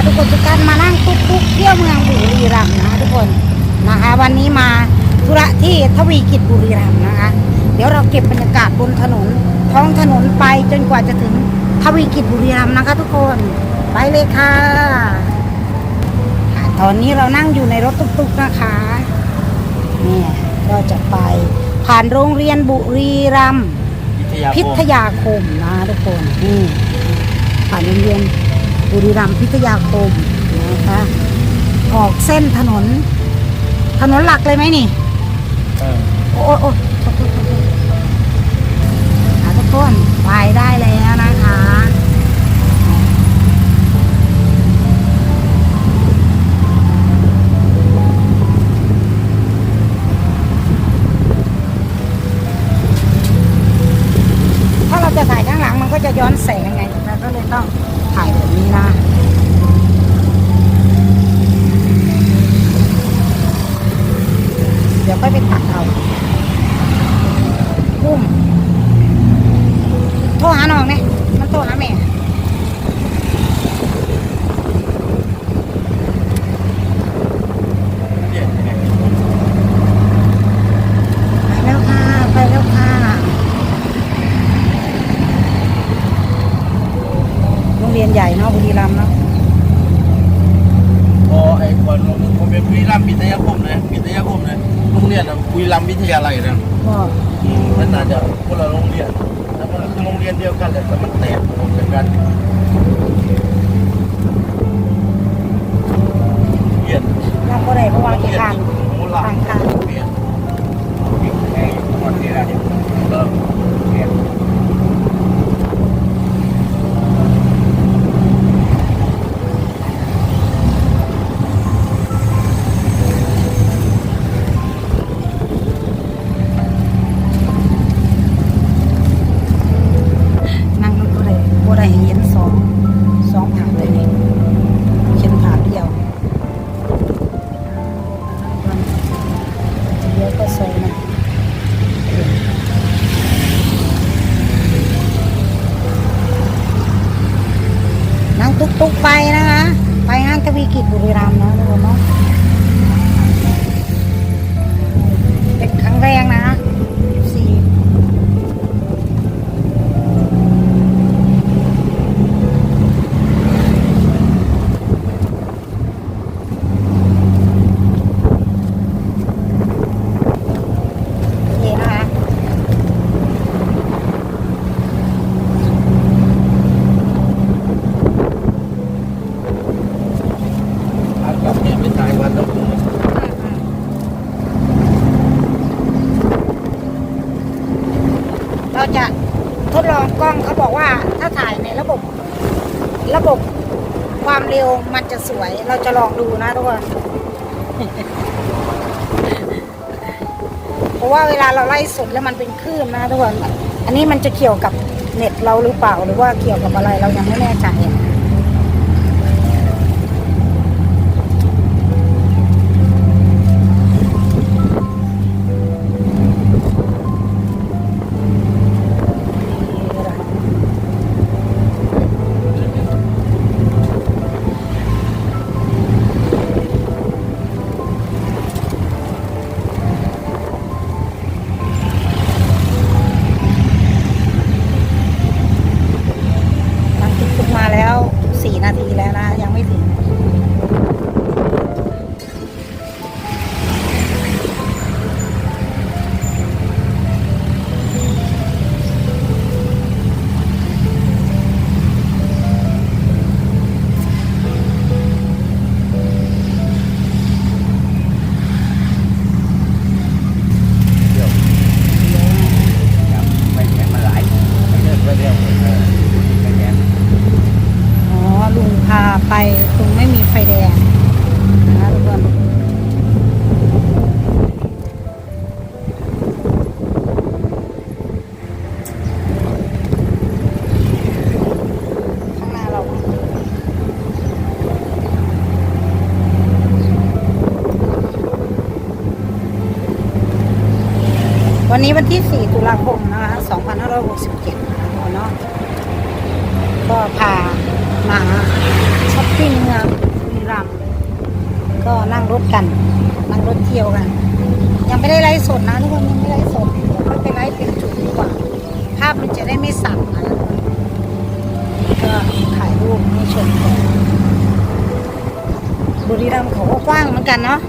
วันนี้เราพาทุกคนทุกท่านมานั่งตุ๊กตุ๊กเที่ยวเมืองบุรีรัมย์นะคะทุกคนนะคะ วันนี้มาธุระที่ทวีกิจบุรีรัมย์นะคะ เดี๋ยวเราเก็บบรรยากาศบนถนนท้องถนนไปจนกว่าจะถึงทวีกิจบุรีรัมย์นะคะ ทุกคนไปเลยค่ะค่ะตอนนี้เรานั่งอยู่ในรถตุ๊กๆนะคะเนี่ยก็จะไปผ่านโรงเรียนบุรีรัมย์พิทยาคมนะทุกคนนี่ผ่านโรงเรียน บุรีรัมย์พิทยาคมนะคะออกเส้นถนน ถนนหลักเลยไหมนี่เออโอ้โอ้โอ้โทษโทษโทษอะทุกคนไปได้แล้ว ดี๋ยวค่อยไปตักเอาปุ้มโทรหาน้องเนี่ยมันโทรหาแม่ เดี๋ยวเนี่ย ไปแล้วค่ะ ไปแล้วค่ะ โรงเรียนใหญ่เนาะบุรีรัมย์เนาะ พอไอ้คนผมเป็นวิรัมย์วิทยาคมนะวิทยาคมนะโรงเรียนอะ วิรัมย์วิทยาลัยนะก็มันน่าจะคนละโรงเรียนแล้วมันคือโรงเรียนเดียวกันแหละแต่มันแตกออกจากกันเรียนเราก็ได้เพราะว่าที่ทางมูลทางทางเรียนไอ้คนที่เราเนี่ยเออ ตุกไปนะคะ ไปห้างทวีกิจบุรีรัมย์นะทุกคนเนาะเป็นครั้งแรกนะสี่ โอเคนะคะ เอากลับเนี่ยไปถ่ายวันแล้วผม เราจะทด ลองกล้องเขาบอกว่าถ้าถ่ายในระบบ ระบบความเร็วมันจะสวย เราจะลองดูนะทุกคนเพราะว่าเวลาเราไล่สดแล้วมันเป็นคลื่นนะทุกคน อันนี้มันจะเกี่ยวกับเน็ตเราหรือเปล่าหรือว่าเกี่ยวกับอะไรเรายังไม่แน่ใจ วันนี้วันที่ 4 ตุลาคมนะคะ2567นะคะเนาะก็พามาช้อปปิ้งก็นั่งรถกัน นั่งรถเที่ยวกัน ยังไม่ได้ไลฟ์สดนะทุกคนยังไม่ไลฟ์สดเดี๋ยวค่อยไปไลฟ์เป็นจุดดีกว่า ภาพมันจะได้ไม่สั่นนะก็ถ่ายรูปให้ชมกันบุรีรัมย์เขาก็กว้างเหมือนกันเนาะ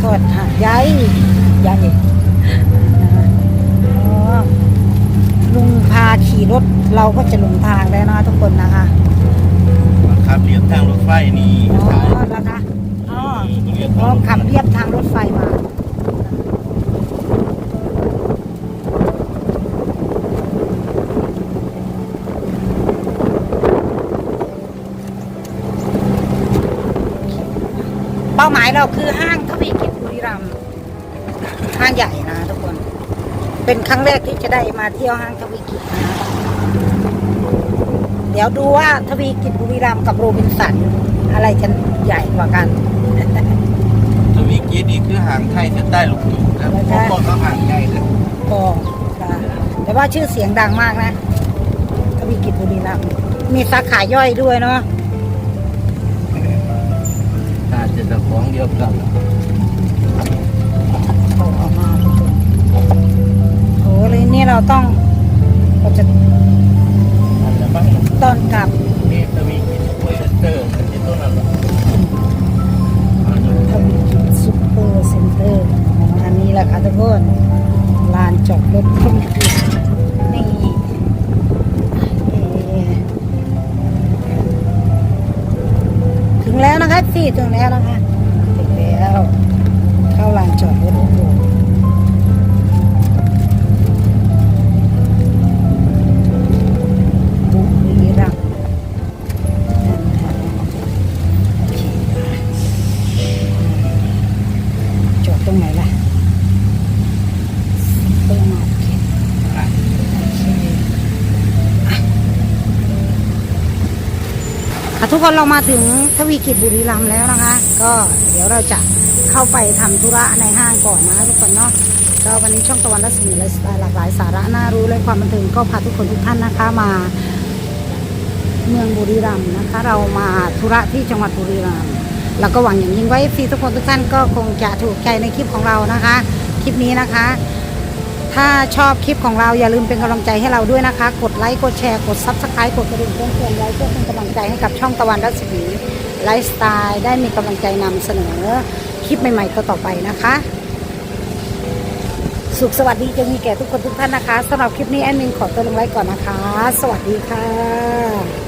ทอดหัดใหญ่ใหญ่นะคะอ๋อลุงพาขี่รถเราก็จะหลงทางแล้วนะทุกคนนะคะครับเรียบทางรถไฟนี่อ๋อขายแล้วคะอ๋อเรียบอ๋ทาองรถไฟขับเรียบทางรถไฟมา หมายเราคือห้างทวีกิจบุรีรัมย์ห้างใหญ่นะทุกคน เป็นครั้งแรกที่จะได้มาเที่ยวห้างทวีกิจนะเดี๋ยวดูว่าทวีกิจบุรีรัมย์กับโรบินสันอะไรจะใหญ่กว่ากันทวีกีนี่คือหางไทยเส้นใต้ลูกทุ่งครับผมบอกเขาหางใหญ่เลยก็ค่ะแต่ว่าชื่อเสียงดังมากนะทวีกิจบุรีรัมย์มีสาขาย่อยด้วยเนาะ อาจจะเจ้าของเดียวกันโอ้ออกมาโอ้เลยนี่เราต้องเราจะตอนกลับนี่ทวีกีซุปเปอร์เซ็นเตอร์ที่ต้นนั้นทวีกิจซุปเปอร์เซ็นเตอร์อันนี้แหละค่ะทุกคนลานจอดรถทวี นะคะสี่ถึงแล้วนะคะ ทุกคนเรามาถึงทวีกิจบุรีรัมย์แล้วนะคะ ก็เดี๋ยวเราจะเข้าไปทำธุระในห้างก่อนนะทุกคนเนาะก็วันนี้ช่องตะวันรัศมีไลฟ์สไตล์หลากหลายสาระน่ารู้และความบันเทิงก็พาทุกคนทุกท่านนะคะมา เมืองบุรีรัมย์นะคะ เรามาธุระที่จังหวัดบุรีรัมย์เราก็หวังอย่างยิ่งไว่าฟีทุกคนทุกท่านก็คงจะถูกใจในคลิปของเรานะคะ คลิปนี้นะคะ ถ้าชอบคลิปของเราอย่าลืมเป็นกำลังใจให้เราด้วยนะคะ กดไลค์ กดแชร์ กดซับสไครต์กดกระดิ่งแจ้งเตือนไว้เพื่อเป็นกำลังใจให้กับช่องตะวันรัศมีไลฟ์สไตล์ได้มีกำลังใจนำเสนอคลิปใหม่ๆก็ต่อไปนะคะ สุขสวัสดีจะมีแก่ทุกคนทุกท่านนะคะสำหรับคลิปนี้แอดมินขอตัวลงไว้ก่อนนะคะ สวัสดีค่ะ